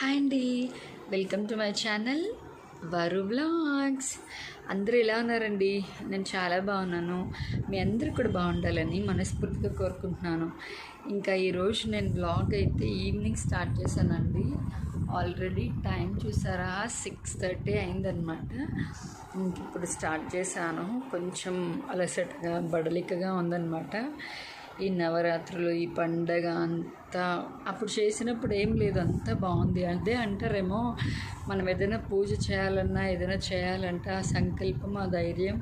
Hi అండి. Welcome to my channel Varu vlogs అందరూ ఎలా ఉన్నారండి? నేను చాలా బాగున్నాను. మీ అందరూ కూడా బాగుండాలని మనస్ఫూర్తిగా కోరుకుంటున్నాను. ఇంకా ఈరోజు నేను బ్లాగ్ అయితే ఈవినింగ్ స్టార్ట్ చేశానండి. ఆల్రెడీ టైం చూసారా? సిక్స్ థర్టీ అయిందనమాట ఇంక ఇప్పుడు స్టార్ట్ చేశాను. కొంచెం అలసటగా బడలికగా ఉందన్నమాట. ఈ నవరాత్రులు ఈ పండగ అంతా అప్పుడు చేసినప్పుడు ఏం లేదు అంతా బాగుంది. అదే అంటారేమో మనం ఏదైనా పూజ చేయాలన్నా ఏదైనా చేయాలంటే ఆ సంకల్పం ఆ ధైర్యం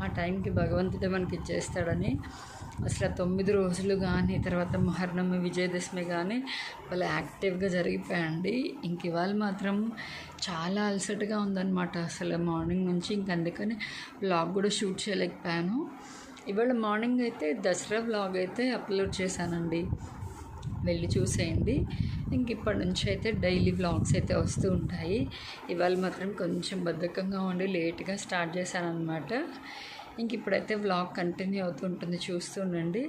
ఆ టైంకి భగవంతుడే మనకి ఇచ్చేస్తాడని. అసలు ఆ తొమ్మిది రోజులు కానీ తర్వాత మహర్ణమి విజయదశమి కానీ వాళ్ళు యాక్టివ్గా జరిగిపోయండి ఇంక ఇవాళ మాత్రం చాలా అలసటగా ఉందన్నమాట. అసలు మార్నింగ్ నుంచి ఇంక అందుకని బ్లాగ్ కూడా షూట్ చేయలేకపోయాను. ఇవాళ మార్నింగ్ అయితే దసరా వ్లాగ్ అయితే అప్లోడ్ చేశానండి. వెళ్ళి చూసేయండి. ఇంక ఇప్పటి నుంచి అయితే డైలీ వ్లాగ్స్ అయితే వస్తూ ఉంటాయి. ఇవాళ మాత్రం కొంచెం బద్ధకంగా ఉండి లేట్గా స్టార్ట్ చేశాను ఇంక ఇప్పుడైతే వ్లాగ్ కంటిన్యూ అవుతుంటుంది చూస్తుండండి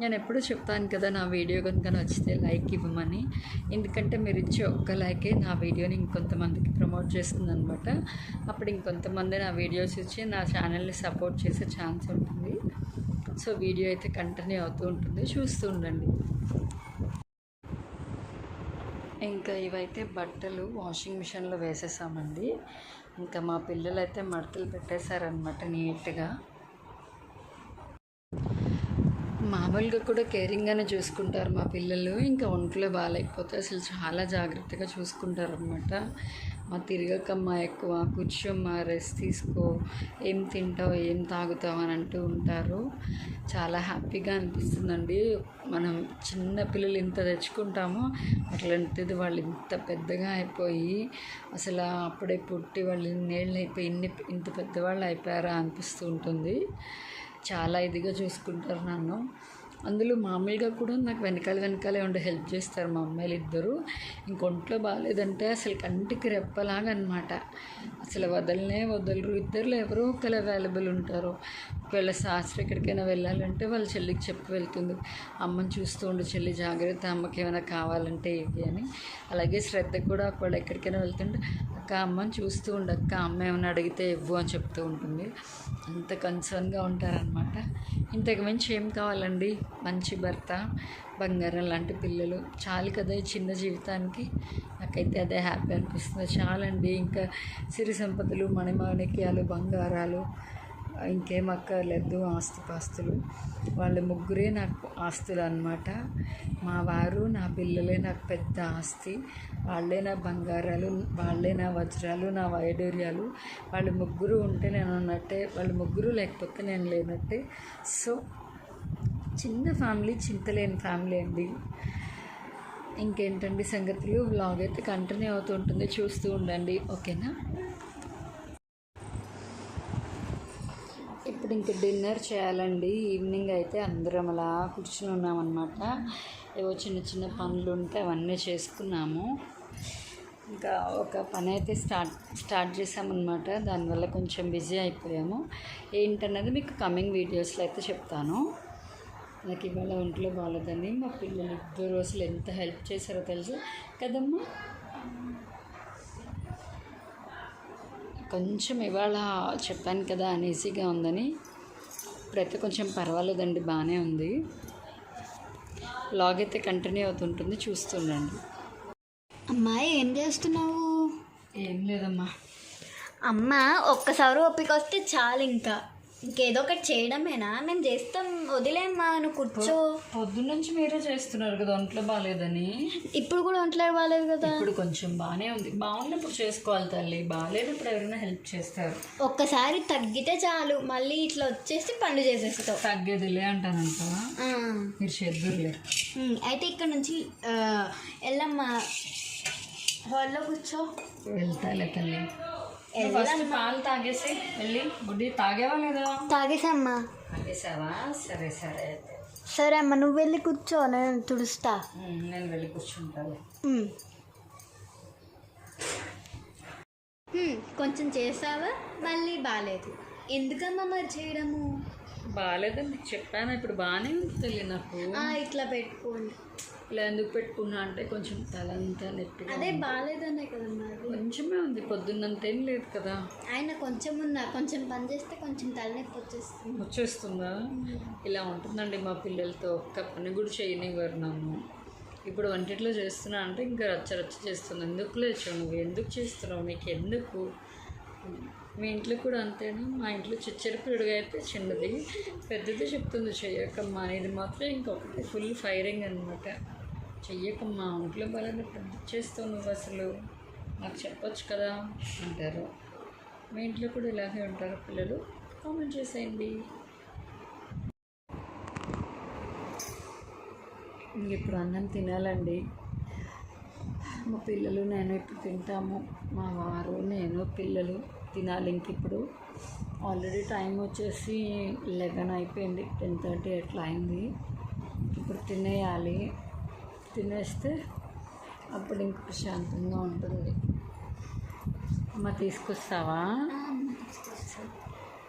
నేను ఎప్పుడూ చెప్తాను కదా నా వీడియో కనుక నచ్చితే లైక్ ఇవ్వమని. ఎందుకంటే మీరు ఇచ్చే ఒక్క లైకే నా వీడియోని ఇంకొంతమందికి ప్రమోట్ చేస్తుంది అనమాట అప్పుడు ఇంకొంతమంది నా వీడియోస్ ఇచ్చి నా ఛానల్ని సపోర్ట్ చేసే ఛాన్స్ ఉంటుంది. సో వీడియో అయితే కంటిన్యూ అవుతూ ఉంటుంది. చూస్తూ ఉండండి. ఇంకా ఇవైతే బట్టలు వాషింగ్ మిషన్లో వేసేసామండి. ఇంకా మా పిల్లలు అయితే మడతలు పెట్టేశారనమాట నీట్గా. మామూలుగా కూడా కేరింగ్గానే చూసుకుంటారు మా పిల్లలు. ఇంకా ఒంట్లో బాగాలేకపోతే అసలు చాలా జాగ్రత్తగా చూసుకుంటారు అనమాట మా తిరగకమ్మా ఎక్కువ కూర్చోమ్మా రెస్ట్ తీసుకో ఏం తింటావు ఏం తాగుతావు అని అంటూ ఉంటారు. చాలా హ్యాపీగా అనిపిస్తుందండి. మనం చిన్న పిల్లలు ఇంత తెచ్చుకుంటామో అట్లాంటిది వాళ్ళు ఇంత పెద్దగా అయిపోయి అసలు అప్పుడే పుట్టి వాళ్ళు ఇన్నేళ్ళు అయిపోయి ఇన్ని ఇంత పెద్దవాళ్ళు అయిపోయారా అనిపిస్తూ ఉంటుంది. చాలా ఇదిగా చూసుకుంటారు నన్ను. అందులో మామూలుగా కూడా నాకు వెనకాల వెనకాలే ఉండి హెల్ప్ చేస్తారు మా అమ్మాయిలు ఇద్దరు. ఇంకొంట్లో బాగాలేదంటే అసలు కంటికి రెప్పలాగా అనమాట అసలు వదలనే వదలరు. ఇద్దరులో ఎవరో ఒకరు అవైలబుల్ ఉంటారు. ఒకవేళ శాస్త్ర ఎక్కడికైనా వెళ్ళాలంటే వాళ్ళ చెల్లికి చెప్పి వెళ్తుంది. అమ్మని చూస్తూ ఉండు చెల్లి జాగ్రత్త అమ్మకి ఏమైనా కావాలంటే ఇవి అని. అలాగే శ్రద్ధ కూడా ఒకవేళ ఎక్కడికైనా వెళ్తుంటే అక్క అమ్మని చూస్తూ ఉండు అక్క అమ్మ ఏమైనా అడిగితే ఇవ్వు అని చెప్తూ ఉంటుంది. అంత కన్సర్న్గా ఉంటారనమాట ఇంతకు మించి ఏం కావాలండి? మంచి భర్త బంగారం లాంటి పిల్లలు. చాలు కదా ఈ చిన్న జీవితానికి. నాకైతే అదే హ్యాపీ అనిపిస్తుంది. చాలండి. ఇంకా సిరి సంపదలు మణిమాణిక్యాలు బంగారాలు ఇంకేం అక్కర్లేదు. ఆస్తిపాస్తులు. వాళ్ళ ముగ్గురే నాకు ఆస్తులు అనమాట మా వారు నా పిల్లలే నాకు పెద్ద ఆస్తి. వాళ్ళే నా బంగారాలు వాళ్ళే నా వజ్రాలు నా వైడూర్యాలు. వాళ్ళు ముగ్గురు ఉంటే నేను అన్నట్టే వాళ్ళు ముగ్గురు లేకపోతే నేను లేనట్టే. సో చిన్న ఫ్యామిలీ చింతలేని ఫ్యామిలీ అండి. ఇంకేంటండి సంగతులు? వ్లాగ్ అయితే కంటిన్యూ అవుతూ ఉంటుంది. చూస్తూ ఉండండి. ఓకేనా? ఇప్పుడు ఇంక డిన్నర్ చేయాలండి. ఈవినింగ్ అయితే అందరం అలా కూర్చుని ఉన్నామన్నమాట. ఏవో చిన్న చిన్న పనులు ఉంటే అవన్నీ చేసుకున్నాము. ఇంకా ఒక పని అయితే స్టార్ట్ స్టార్ట్ చేసామన్నమాట దానివల్ల కొంచెం బిజీ అయిపోయాము. ఏంటన్నది మీకు కమింగ్ వీడియోస్లో అయితే చెప్తాను. నాకు ఇవాళ ఒంట్లో బాగాలేదని మా పిల్లలు ఇద్దరు అసలు ఎంత హెల్ప్ చేశారో తెలుసు? కదమ్మా. కొంచెం ఇవాళ చెప్పాను కదా అనీజీగా ఉందని. ఇప్పుడైతే కొంచెం పర్వాలేదండి బాగానే ఉంది. లాగ్ అయితే కంటిన్యూ అవుతుంటుంది చూస్తుండండి. అమ్మాయి ఏం చేస్తున్నావు? ఏం లేదమ్మా. అమ్మ ఒక్కసారి ఓపిక వస్తే చాలు ఇంకా. ఇంకేదో ఒకటి చేయడమేనా? మేము చేస్తాం. వదిలేమ్మా నువ్వు కూర్చో. పొద్దున్న నుంచి మీరే చేస్తున్నారు కదా ఒంట్లో బాగాలేదని. ఇప్పుడు కూడా ఒంట్లో బాగాలేదు కదా? ఇప్పుడు కొంచెం బాగానే ఉంది. బాగున్నప్పుడు చేసుకోవాలి తల్లి. బాగాలేనప్పుడు ఎవరైనా హెల్ప్ చేస్తారు. ఒక్కసారి తగ్గితే చాలు. మళ్ళీ ఇట్లా వచ్చేసి పనులు చేసేస్తావు. తగ్గేదిలే అంటానంట. మీరు చేద్దరులే. అయితే ఇక్కడ నుంచి వెళ్ళమ్మా. హాల్లో కూర్చో. వెళ్తాలే తల్లి. ఫస్ట్ పాలు తాగేసి వెళ్ళి బుడ్డి తాగేవా లేదా? తాగేసమ్మా. తాగేసావా? సరే సరే. సరే అమ్మ నువ్వు వెళ్ళి కూర్చో నేను తుడుస్తా. నేను వెళ్ళి కూర్చుంటాను. కొంచెం చేసావా? మళ్ళీ బాగాలేదు ఎందుకమ్మా మరి చేయడము? బాగాలేదని చెప్పాను ఇప్పుడు బాగానే ఉంది తెలియదు నాకు ఇట్లా పెట్టుకోండి. ఇలా ఎందుకు పెట్టుకున్నా అంటే కొంచెం తలంతా నొప్పిగా అదే బాగాలేదనే కదమ్మా కొంచెమే ఉంది పొద్దున్నంత ఏం లేదు కదా. ఆయన కొంచెం ఉన్నా కొంచెం పని చేస్తే కొంచెం తలనొప్పి వచ్చేస్తుంది. వచ్చేస్తుందా? ఇలా ఉంటుందండి మా పిల్లలతో. ఒక్క పని కూడా చేయనివ్వరు నన్ను. ఇప్పుడు వంటిట్లో చేస్తున్నా అంటే ఇంకా రచ్చ రచ్చ చేస్తున్నాను ఎందుకు లేచావు నువ్వు? ఎందుకు చేస్తున్నావు? నీకు ఎందుకు మీ ఇంట్లో కూడా అంతేనా? మా ఇంట్లో చిచ్చర పిడుగు అయితే చిన్నది. పెద్దది చెప్తుంది చెయ్యకమ్మా ఇది మాత్రం ఇంకొకటి ఫుల్ ఫైరింగ్ అనమాట చెయ్యకమ్మా ఒంట్లో బలాన్ని చేస్తావు నువ్వు అసలు. నాకు చెప్పొచ్చు కదా అంటారు. మీ ఇంట్లో కూడా ఇలాగే ఉంటారు పిల్లలు? కామెంట్ చేసేయండి. ఇప్పుడు అన్నం తినాలండి. మా పిల్లలు నేను ఇప్పుడు తింటాము. మా వారు నేను పిల్లలు తినాలి ఇంక ఇప్పుడు. ఆల్రెడీ టైం వచ్చేసి లెవెన్ అయిపోయింది. టెన్ థర్టీ అట్లా అయింది. ఇప్పుడు తినేయాలి. తినేస్తే అప్పుడు ఇంక ప్రశాంతంగా ఉంటుంది. అమ్మ తీసుకొస్తావా?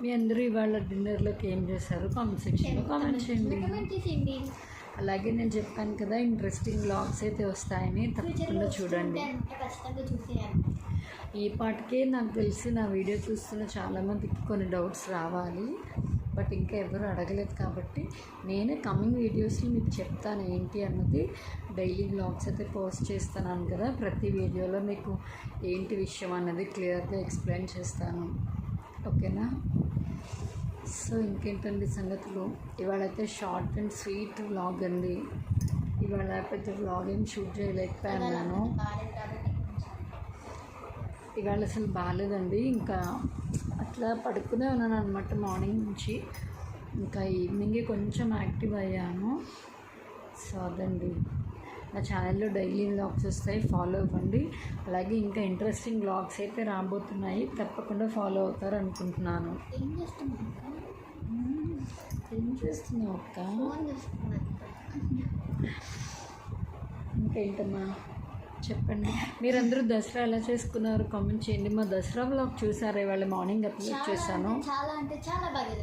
మీ అందరూ ఇవాళ డిన్నర్లోకి ఏం చేశారు? కామెంట్ సెక్షన్లో కామెంట్ చేయండి. అలాగే నేను చెప్పాను కదా ఇంట్రెస్టింగ్ బ్లాగ్స్ అయితే వస్తాయని. తప్పకుండా చూడండి. ఈ పాటికే నాకు తెలిసి నా వీడియో చూస్తున్న చాలామందికి కొన్ని డౌట్స్ రావాలి. బట్ ఇంకా ఎవరు అడగలేదు కాబట్టి నేనే కమింగ్ వీడియోస్లో మీకు చెప్తాను. ఏంటి అన్నది డైలీ బ్లాగ్స్ అయితే పోస్ట్ చేస్తున్నాను కదా ప్రతి వీడియోలో మీకు ఏంటి విషయం అన్నది క్లియర్గా ఎక్స్ప్లెయిన్ చేస్తాను. ఓకేనా సో ఇంకేంటండి సంగతులు? ఇవాళైతే షార్ట్ అండ్ స్వీట్ వ్లాగ్ అండి. ఇవాళ పెద్ద వ్లాగ్ ఏం షూట్ చేయలేకపోయాను నేను. ఇవాళ అసలు బాగాలేదండి ఇంకా అట్లా పడుకునే ఉన్నాను అనమాట మార్నింగ్ నుంచి. ఇంకా ఈవినింగే కొంచెం యాక్టివ్ అయ్యాను. సో అదండి. నా ఛానల్లో డైలీ వ్లాగ్స్ వస్తాయి ఫాలో అవ్వండి. అలాగే ఇంకా ఇంట్రెస్టింగ్ వ్లాగ్స్ అయితే రాబోతున్నాయి తప్పకుండా ఫాలో అవుతారు అనుకుంటున్నాను. ఏం చేస్తున్నాను ఏం చేస్తున్నావు అక్క? ఫోన్ చూస్తున్నాను ఇంకేంటమ్మా? చెప్పండి. మీరందరూ దసరా ఎలా చేసుకున్నారు? కామెంట్ చేయండి. మా దసరా వ్లాగ్ చూసారా? ఇవాళ మార్నింగ్ అప్లోడ్ చేశాను. చాలా అంటే చాలా బాగా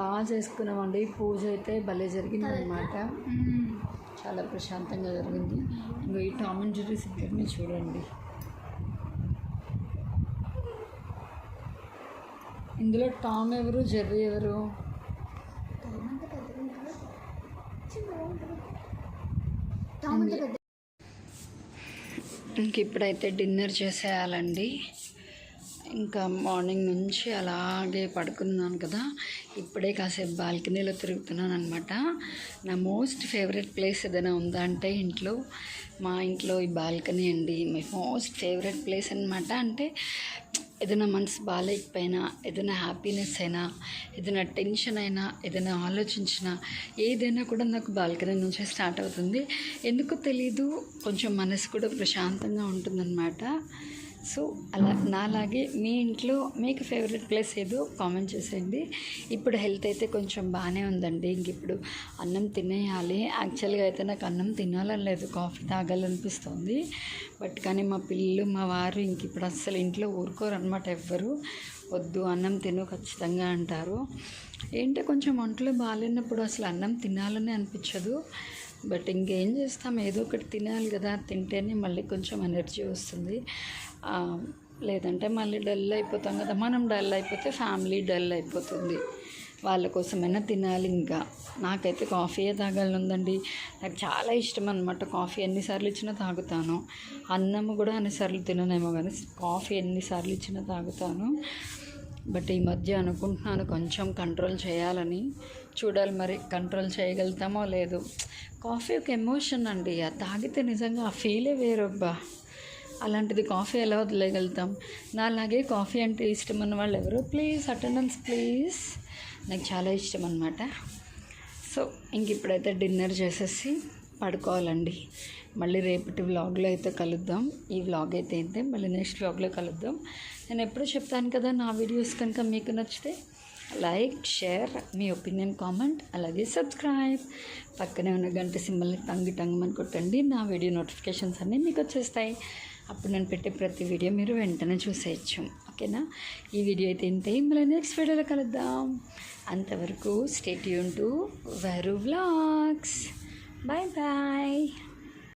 బాగా చేసుకున్నామండి. పూజ అయితే భలే జరిగింది అనమాట చాలా ప్రశాంతంగా జరిగింది. ఇంకో ఈ టామ్ అండ్ జెర్రీ ఇద్దరిని చూడండి. ఇందులో టామ్ ఎవరు జెర్రీ ఎవరు? ఇంక ఇప్పుడైతే డిన్నర్ చేసేయాలండి. ఇంకా మార్నింగ్ నుంచి అలాగే పడుకున్నాను కదా. ఇప్పుడే కాసేపు బాల్కనీలో తిరుగుతున్నాను అనమాట నా మోస్ట్ ఫేవరెట్ ప్లేస్ ఏదైనా ఉందా అంటే ఇంట్లో? మా ఇంట్లో ఈ బాల్కనీ అండి. మై మోస్ట్ ఫేవరెట్ ప్లేస్ అనమాట అంటే ఏదైనా మనసు బాగాలేకపోయినా ఏదైనా హ్యాపీనెస్ అయినా ఏదైనా టెన్షన్ అయినా ఏదైనా ఆలోచించినా ఏదైనా కూడా నాకు బాల్కనీ నుంచే స్టార్ట్ అవుతుంది. ఎందుకో తెలీదు కొంచెం మనసు కూడా ప్రశాంతంగా ఉంటుందన్నమాట. సో అలా నాలాగే మీ ఇంట్లో మీకు ఫేవరెట్ ప్లేస్ ఏదో కామెంట్ చేసేయండి. ఇప్పుడు హెల్త్ అయితే కొంచెం బాగానే ఉందండి. ఇంక ఇప్పుడు అన్నం తినేయాలి. యాక్చువల్గా అయితే నాకు అన్నం తినాలని లేదు. కాఫీ తాగాలనిపిస్తుంది. బట్ కానీ మా పిల్లలు మా వారు ఇంక ఇప్పుడు అస్సలు ఇంట్లో ఊరుకోరు అనమాట ఎవ్వరు. వద్దు అన్నం తిను ఖచ్చితంగా అంటారు. ఏంటో కొంచెం ఒంట్లో బాగాలేనప్పుడు అసలు అన్నం తినాలని అనిపించదు. బట్ ఇంకేం చేస్తాం? ఏదో ఒకటి తినాలి కదా. తింటేనే మళ్ళీ కొంచెం ఎనర్జీ వస్తుంది. లేదంటే మళ్ళీ డల్ అయిపోతాం కదా. మనం డల్ అయిపోతే ఫ్యామిలీ డల్ అయిపోతుంది. వాళ్ళ కోసమైనా తినాలి ఇంకా. నాకైతే కాఫీయే తాగాలని ఉందండి నాకు చాలా ఇష్టం అనమాట కాఫీ ఎన్నిసార్లు ఇచ్చినా తాగుతాను. అన్నం కూడా అన్నిసార్లు తిననేమో కానీ కాఫీ ఎన్నిసార్లు ఇచ్చినా తాగుతాను. బట్ ఈ మధ్య అనుకుంటున్నాను కొంచెం కంట్రోల్ చేయాలని. చూడాలి మరి కంట్రోల్ చేయగలుగుతామో లేదు. కాఫీ ఒక ఎమోషన్ అండి. అది తాగితే నిజంగా ఆ ఫీలే వేరబ్బా. అలాంటిది కాఫీ ఎలా వదిలేయగలుగుతాం? నాలాగే కాఫీ అంటే ఇష్టం అన్న వాళ్ళు ఎవరు? ప్లీజ్ అటెండెన్స్ ప్లీజ్ నాకు చాలా ఇష్టం అనమాట సో ఇంక ఇప్పుడైతే డిన్నర్ చేసేసి పడుకోవాలండి. మళ్ళీ రేపటి వ్లాగ్లో అయితే కలుద్దాం. ఈ వ్లాగ్ అయితే అయితే మళ్ళీ నెక్స్ట్ వ్లాగ్లో కలుద్దాం. నేను ఎప్పుడూ చెప్తాను కదా నా వీడియోస్ కనుక మీకు నచ్చితే లైక్ షేర్ మీ ఒపీనియన్ కామెంట్ అలాగే సబ్స్క్రైబ్ పక్కనే ఉన్న గంట సింబల్ని టంగి టంగమని కొట్టండి. నా వీడియో నోటిఫికేషన్స్ అన్నీ మీకు వచ్చేస్తాయి. అప్పుడు నేను పెట్టే ప్రతి వీడియో మీరు వెంటనే చూసేయచ్చు. ఓకేనా? ఈ వీడియో అయితే ఇంతే మళ్ళీ నెక్స్ట్ వీడియోలో కలుద్దాం. అంతవరకు స్టేట్ యూన్ టు వెరు వ్లాగ్స్ బాయ్ బాయ్